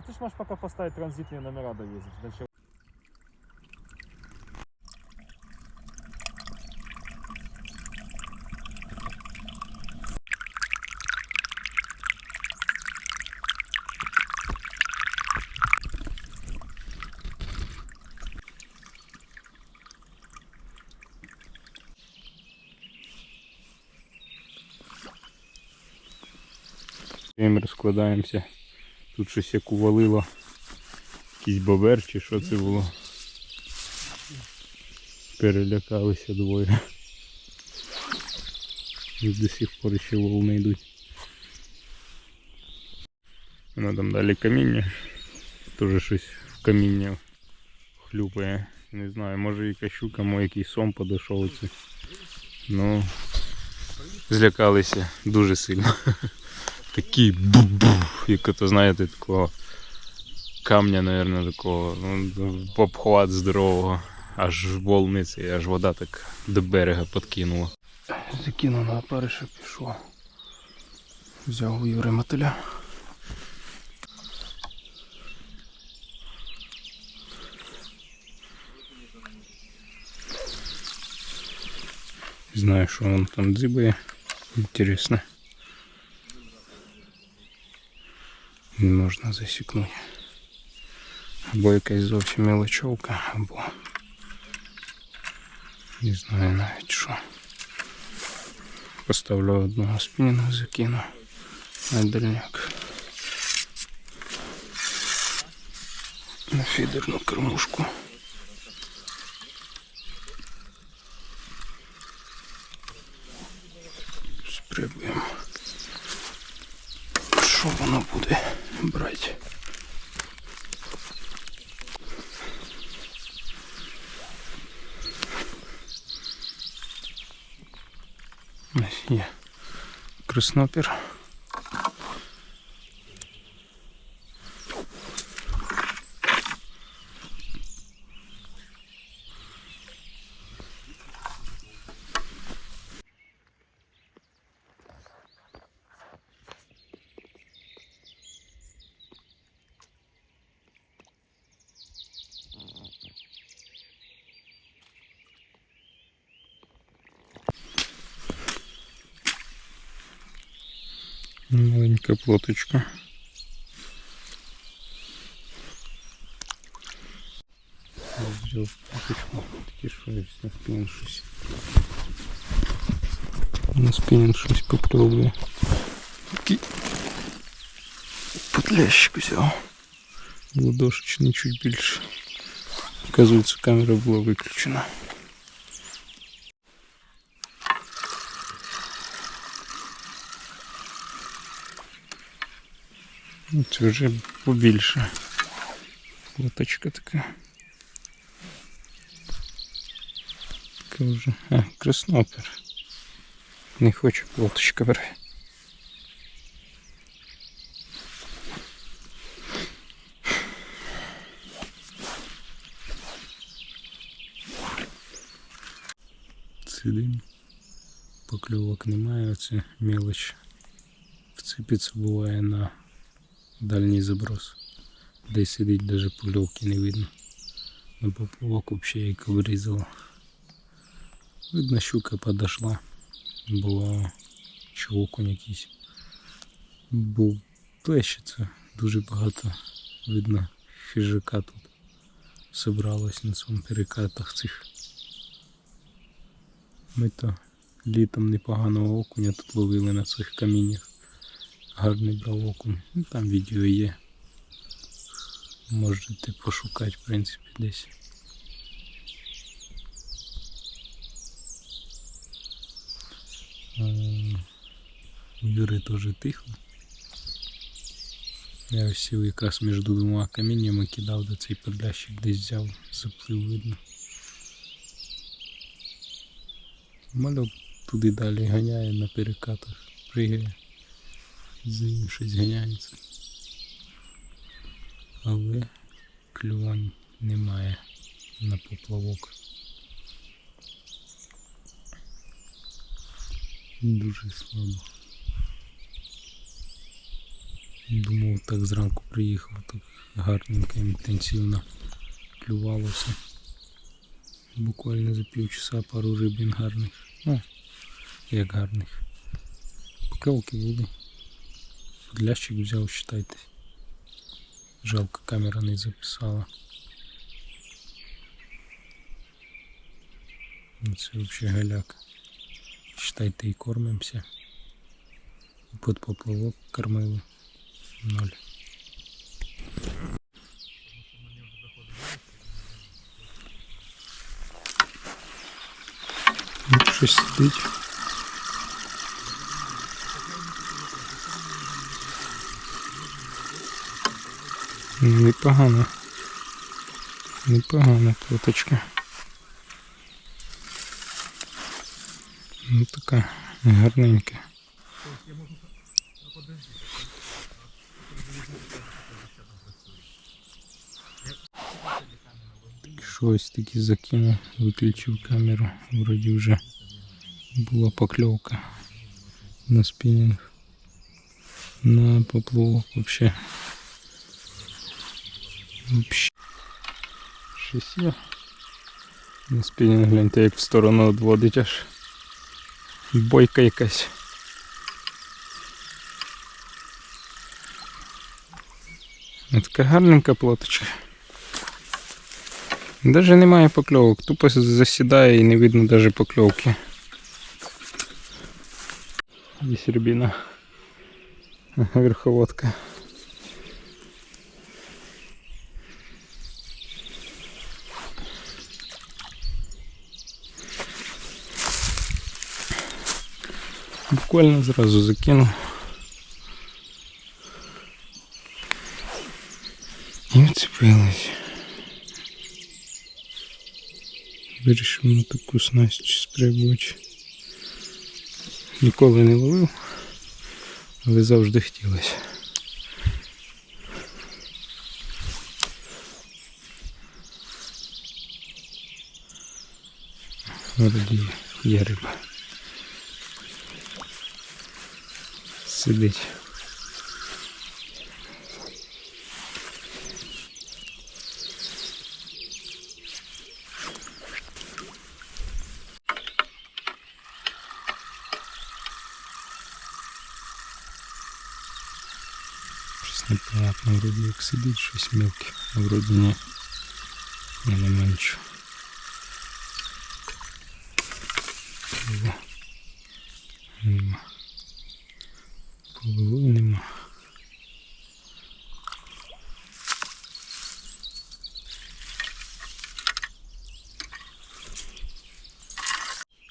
Да ты ж можешь пока поставить транзитные номера довезешь. Дальше Ми розкладаємося. Тут щось як увалило. Якийсь бобер чи що це було. Перелякалися двоє. І до сих пор ще волни йдуть. Воно там далі каміння. Теж щось в каміння хлюпає. Не знаю, може якась щука, може якийсь сом подійшов. Це. Ну, злякалися дуже сильно. Такий бу-бу, як ото, знаєте, такого камня, мабуть, такого, ну, обхват здорового. Аж волни це, аж вода так до берега подкинула. Закинув на опариша, пішов. Взяв у Юри мотиля. Знаю, що він там дзибає. Інтересно. Можна засікнути. Або якась зовсім мелочовка, або не знаю навіть що. Поставлю одного спінінга, закину на дальняк. На фідерну кормушку. Спробуємо. Що воно буде брати? Ось є краснопір. Маленька плоточка. Взяв плоточку, такі щось на спінінг щось. На спінінг щось попробую. Такий подлящик взяв. Ладошечний чуть більше. Оказується, камера була виключена. Це вже побільше. Лоточка така. Така вже. А, краснопер. Не хочу лоточка бере. Сидим. Покльовок немає, оце мелоч. Вцепиться буває на дальній заброс. Де сидить даже польовки не видно. На поплавок взагалі як вирізало. Видно, щука подошла. Була чи окунь якийсь. Був плещеться. Дуже багато видно хижака тут собралось на цьому перекатах цих. Ми то літом непоганого окуня тут ловили на цих каміннях гарний брав. Ну, там відео є. Можете пошукати, в принципі, десь. У Юри теж тихо. Я ось сів якраз між двома каміннями кидав, де цей подлящик десь взяв, заплив видно. Мальок туди далі ганяє на перекатах, пригає за ним щось ганяється. Але клювань немає на поплавок. Дуже слабо. Думав, так зранку приїхав, так гарненько, інтенсивно клювало все. Буквально за півчаса пару рибин гарних. Ну, як гарних. Покльовки були. Лящик взяв, считайте. Жалко, камера не записала. Це взагалі галяк. Считайте і кормимося. І під поплавок кормили. Ноль. Щось сидить. Непогано. Непогана плоточка. Ну така гарненька. Щось таки закинув, виключив камеру. Вроді вже була покльовка на спінінг. На поплавок вообще. Вообще. Щось є. На спінінг гляньте, як в сторону відводить аж. Бойка якась. Така гарненька плоточка. Даже немає покльовок, тупо засідає і не видно даже покльовки. Рябина. Верховодка. Буквально зразу закинув. І вцепилась. Вирішив на таку снасть спробувати. Ніколи не ловив, але завжди хотілося. Вроді є риба. Сидить. Щось непонятно, вроді як сидить, щось мілке, а вроді ні. Не нема нічого.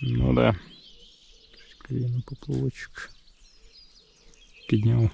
Ну да. Скорее на поплавочок. Підняв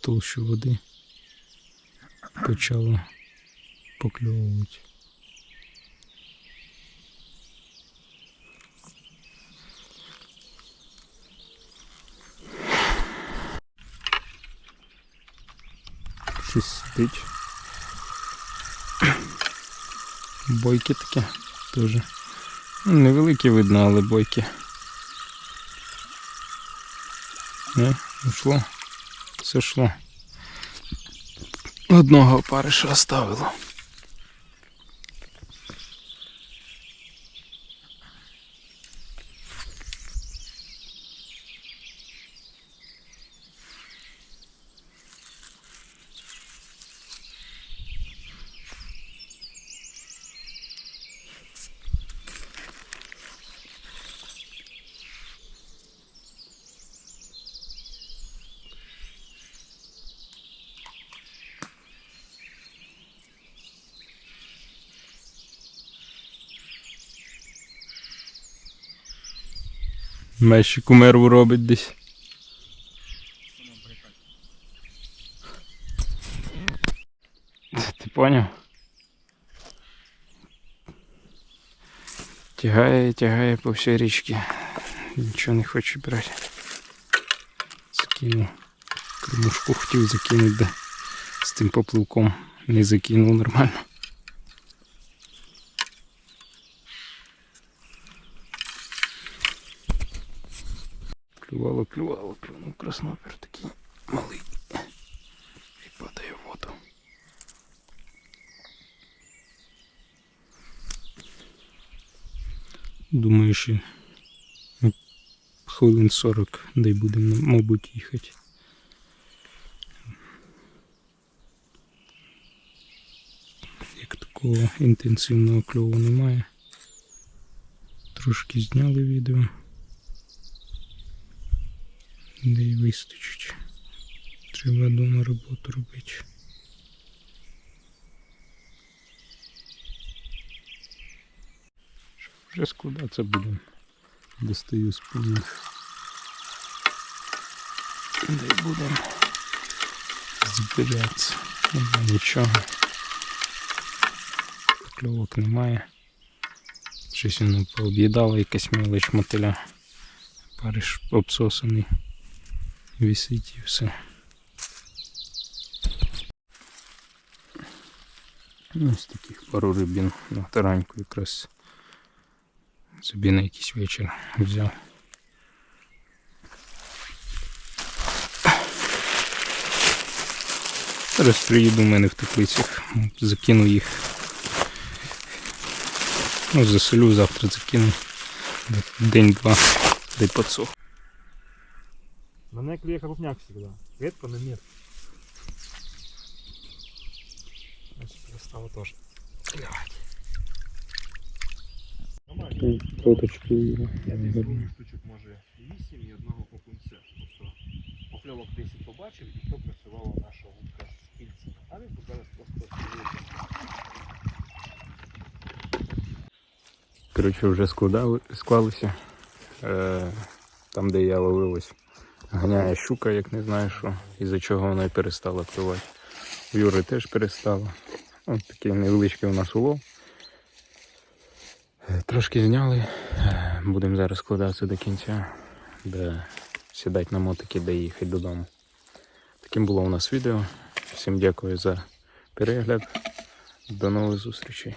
толщу води почало покльовувати. Щось. Бойки такі теж. Невеликі видно, але бойки. Не, ушло. Все йшло. Одного опариша оставило. Мещі кумирву робить десь. Ти поняв? Тягає, тягає по всій річці. Нічого не хоче брати. Закинув. Кормушку хотів закинути, да з тим попливком не закинув нормально. Клювало, клювало, клюнув краснопер такий. малий і падає в воду. Думаю, ну, хвилин 40 де будемо, мабуть, їхати. Як такого інтенсивного кльову немає. Трошки зняли відео. Де й вистачить. Треба вдома роботу робити. Вже складатися будемо. Достаю спинінг. Де й будемо збиратися. Нема нічого. Кльовок немає. Щось воно пооб'їдало, якась мелоч мотиля. Париж обсосаний. Висить і все. Ось таких пару рибін на тараньку якраз собі на якийсь вечір взяв. Зараз приїду в мене в теплицях, закину їх. Ну, заселю, завтра закину. День-два, дай подсох. Мене клює крупняк всегда. Редко, но нет. Значит, перестало тоже. Клевать. Фоточку. Я десь двох штучок може 8 і одного окунця. Тобто покльовок 10 побачив і то працювала наша вудка з кільцями. А він тут зараз просто. Коротше, вже складали, склалися. Е, там, де я ловив ось, ганяє щука, як не знаю що, із-за чого вона й перестала пливати. У Юри теж перестала. Ось такий невеличкий у нас улов. Трошки зняли. Будемо зараз складатися до кінця, де сідати на мотики, де їхати додому. Таким було у нас відео. Всім дякую за перегляд. До нових зустрічей.